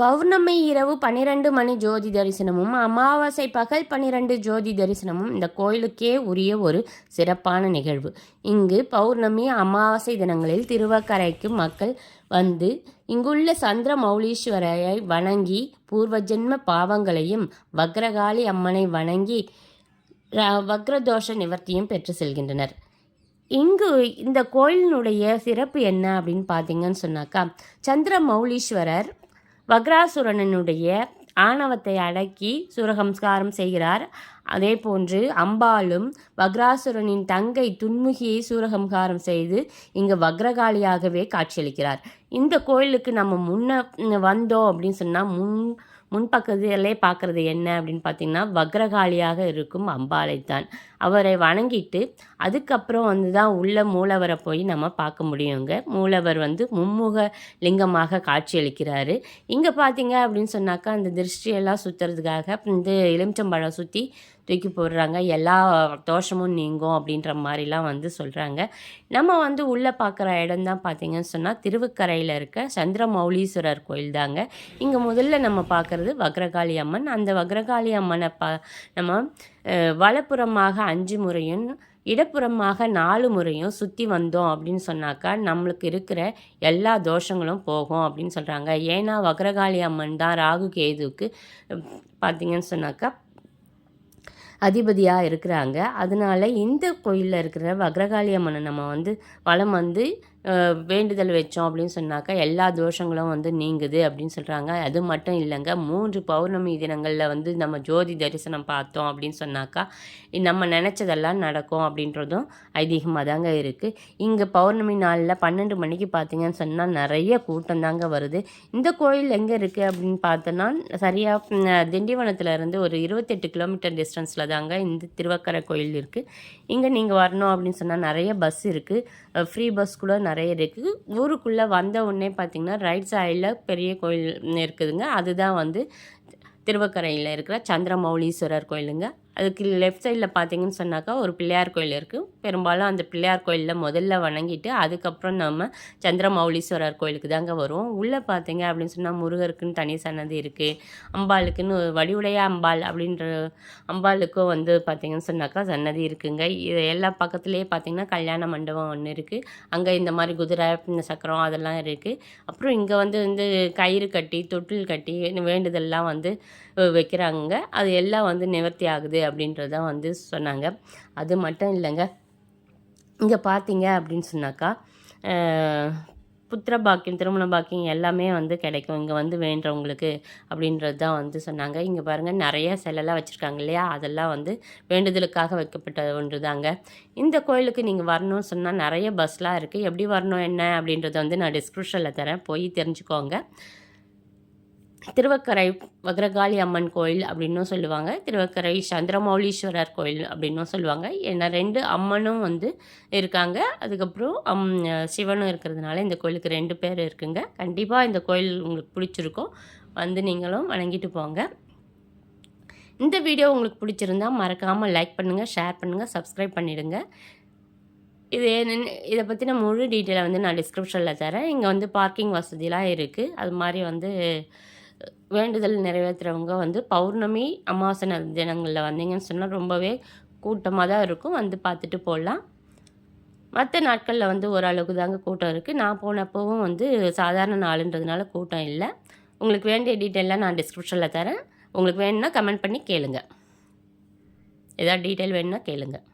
பௌர்ணமி இரவு பன்னிரெண்டு மணி ஜோதி தரிசனமும் அமாவாசை பகல் பன்னிரெண்டு ஜோதி தரிசனமும் இந்த கோயிலுக்கே உரிய ஒரு சிறப்பான நிகழ்வு. இங்கு பௌர்ணமி அமாவாசை தினங்களில் திருவக்கரைக்கு மக்கள் வந்து இங்குள்ள சந்திர மௌலீஸ்வரையை வணங்கி பூர்வஜென்ம பாவங்களையும் வக்ரகாளி அம்மனை வணங்கி வக்ரதோஷ நிவர்த்தியும் பெற்று செல்கின்றனர். இங்கு இந்த கோயிலினுடைய சிறப்பு என்ன அப்படின்னு பார்த்தீங்கன்னு சொன்னாக்கா சந்திர மௌலீஸ்வரர் வக்ராசுரனனுடைய ஆணவத்தை அடக்கி சுரகம்ஸ்காரம் செய்கிறார். அதே போன்று அம்பாலும் வக்ராசுரனின் தங்கை துன்முகியை சூரகம்காரம் செய்து இங்கு வக்ரகாளியாகவே காட்சியளிக்கிறார். இந்த கோயிலுக்கு நம்ம முன்ன வந்தோம் அப்படின்னு சொன்னால் முன் முன்பக்கத்திலே பார்க்குறது என்ன அப்படின்னு பார்த்தீங்கன்னா வக்ரகாளியாக இருக்கும் அம்பாளைத்தான் அவரை வணங்கிட்டு அதுக்கப்புறம் வந்து தான் உள்ள மூலவரை போய் நம்ம பார்க்க முடியுங்க. மூலவர் வந்து மும்முக லிங்கமாக காட்சியளிக்கிறாரு. இங்கே பார்த்தீங்க அப்படின்னு சொன்னாக்கா அந்த திருஷ்டியெல்லாம் சுற்றுறதுக்காக இந்த எலுமிச்சம்பழம் சுற்றி தூக்கி போடுறாங்க. எல்லா தோஷமும் நீங்கும் அப்படின்ற மாதிரிலாம் வந்து சொல்கிறாங்க நம்ம வந்து உள்ளே பார்க்குற இடம் தான் சொன்னால் திருவுக்கரையில் இருக்க சந்திரமௌலீஸ்வரர் கோயில் தாங்க. இங்கே முதல்ல நம்ம பார்க்குறது வக்ரகாளி அம்மன். அந்த வக்ரகாளி அம்மனை பா நம்ம வலப்புறமாக அஞ்சு முறையும் இடப்புறமாக நாலு முறையும் சுற்றி வந்தோம் அப்படின்னு சொன்னாக்கா நம்மளுக்கு இருக்கிற எல்லா தோஷங்களும் போகும் அப்படின்னு சொல்கிறாங்க ஏன்னா வக்ரகாளி அம்மன் தான் ராகு கேதுவுக்கு பார்த்திங்கன்னு சொன்னாக்கா அதிபதியாக இருக்கிறாங்க. அதனால இந்த கோயிலில் இருக்கிற வக்ரகாளி அம்மனை நம்ம வந்து வளம் வந்து வேண்டுதல் வச்சோம் அப்படின்னு சொன்னாக்கா எல்லா தோஷங்களும் வந்து நீங்குது அப்படின்னு சொல்கிறாங்க அது மட்டும் இல்லைங்க மூன்று பௌர்ணமி தினங்களில் வந்து நம்ம ஜோதி தரிசனம் பார்த்தோம் அப்படின்னு சொன்னாக்கா நம்ம நினச்சதெல்லாம் நடக்கும் அப்படின்றதும் ஐதீகமாக தாங்க இருக்குது இங்கே பௌர்ணமி நாளில் பன்னெண்டு மணிக்கு பார்த்தீங்கன்னு சொன்னால் நிறைய கூட்டம் தாங்க வருது. இந்த கோயில் எங்கே இருக்குது அப்படின்னு பார்த்தோன்னா சரியாக திண்டிவனத்தில் இருந்து ஒரு இருபத்தெட்டு கிலோமீட்டர் டிஸ்டன்ஸில் தாங்க இந்த திருவக்கரை கோயில் இருக்குது இங்கே நீங்கள் வரணும் அப்படின்னு சொன்னால் நிறைய பஸ் இருக்குது ஃப்ரீ பஸ் கூட நிறைய இருக்குது ஊருக்குள்ளே வந்த உடனே பார்த்திங்கன்னா ரைட் சைடில் பெரிய கோயில் இருக்குதுங்க. அதுதான் வந்து திருவக்கரையில் இருக்கிற சந்திரமௌலீஸ்வரர் கோயிலுங்க. அதுக்கு லெஃப்ட் சைடில் பார்த்தீங்கன்னு சொன்னாக்கா ஒரு பிள்ளையார் கோயில் இருக்குது பெரும்பாலும் அந்த பிள்ளையார் கோயிலில் முதல்ல வணங்கிட்டு அதுக்கப்புறம் நம்ம சந்திரமௌலீஸ்வரர் கோயிலுக்கு தாங்க வருவோம். உள்ளே பார்த்தீங்க அப்படின்னு சொன்னால் முருகருக்குன்னு தனி சன்னதி இருக்குது அம்பாளுக்குன்னு வடிவுடைய அம்பாள் அப்படின்ற அம்பாளுக்கும் வந்து பார்த்திங்கன்னு சொன்னாக்கா சன்னதி இருக்குங்க. இது எல்லா பக்கத்துலேயே பார்த்திங்கன்னா கல்யாண மண்டபம் ஒன்று இருக்குது அங்கே இந்த மாதிரி குதிரை இந்த சக்கரம் அதெல்லாம் இருக்குது அப்புறம் இங்கே வந்து வந்து கயிறு கட்டி தொட்டில் கட்டி வேண்டுதல்லாம் வந்து வைக்கிறாங்க அது எல்லாம் வந்து நிவர்த்தி ஆகுது அப்படின்றத வந்து சொன்னாங்க. அது மட்டும் இல்லைங்க. இங்கே பார்த்தீங்க அப்படின்னு சொன்னாக்கா புத்திர பாக்கியம் திருமண பாக்கியம் எல்லாமே வந்து கிடைக்கும். இங்கே வந்து வேண்டவங்களுக்கு அப்படின்றது தான் வந்து சொன்னாங்க. இங்கே பாருங்கள் நிறைய சிலைலாம் வச்சுருக்காங்க இல்லையா? அதெல்லாம் வந்து வேண்டுதலுக்காக வைக்கப்பட்ட ஒன்று தாங்க இந்த கோயிலுக்கு நீங்கள் வரணும்னு சொன்னால் நிறைய பஸ்லாம் இருக்குது எப்படி வரணும் என்ன அப்படின்றத வந்து நான் டிஸ்கிரிப்ஷனில் தரேன். போய் தெரிஞ்சுக்கோங்க. திருவக்கரை வக்ரகாளி அம்மன் கோயில் அப்படின்னும் சொல்லுவாங்க. திருவக்கரை சந்திரமௌலீஸ்வரர் கோயில் அப்படின்னும் சொல்லுவாங்க. ஏன்னா ரெண்டு அம்மனும் வந்து இருக்காங்க. அதுக்கப்புறம் அம் சிவனும் இருக்கிறதுனால இந்த கோயிலுக்கு ரெண்டு பேர் இருக்குங்க. கண்டிப்பாக இந்த கோயில் உங்களுக்கு பிடிச்சிருக்கும். வந்து நீங்களும் வணங்கிட்டு போங்க. இந்த வீடியோ உங்களுக்கு பிடிச்சிருந்தா மறக்காமல் லைக் பண்ணுங்கள் ஷேர் பண்ணுங்கள் சப்ஸ்கிரைப் பண்ணிவிடுங்க இது என்னென்னு இதை பற்றின முழு டீட்டெயிலை வந்து நான் டிஸ்கிரிப்ஷனில் தரேன். இங்கே வந்து பார்க்கிங் வசதிலாம் இருக்குது அது மாதிரி வந்து வேண்டுதல் நிறைவேற்றுறவங்க வந்து பௌர்ணமி அமாவாசை தினங்களில் வந்தீங்கன்னு சொன்னால் ரொம்பவே கூட்டமாக தான் இருக்கும். வந்து பார்த்துட்டு போகலாம் மற்ற நாட்களில் வந்து ஓரளவுக்கு தாங்க கூட்டம் இருக்குது நான் போனப்போவும் வந்து சாதாரண நாளுன்றதுனால கூட்டம் இல்லை. உங்களுக்கு வேண்டிய டீட்டெயிலாம் நான் டிஸ்கிரிப்ஷனில் தரேன். உங்களுக்கு வேணும்னா கமெண்ட் பண்ணி கேளுங்கள் ஏதாவது டீட்டெயில் வேணும்னா கேளுங்கள்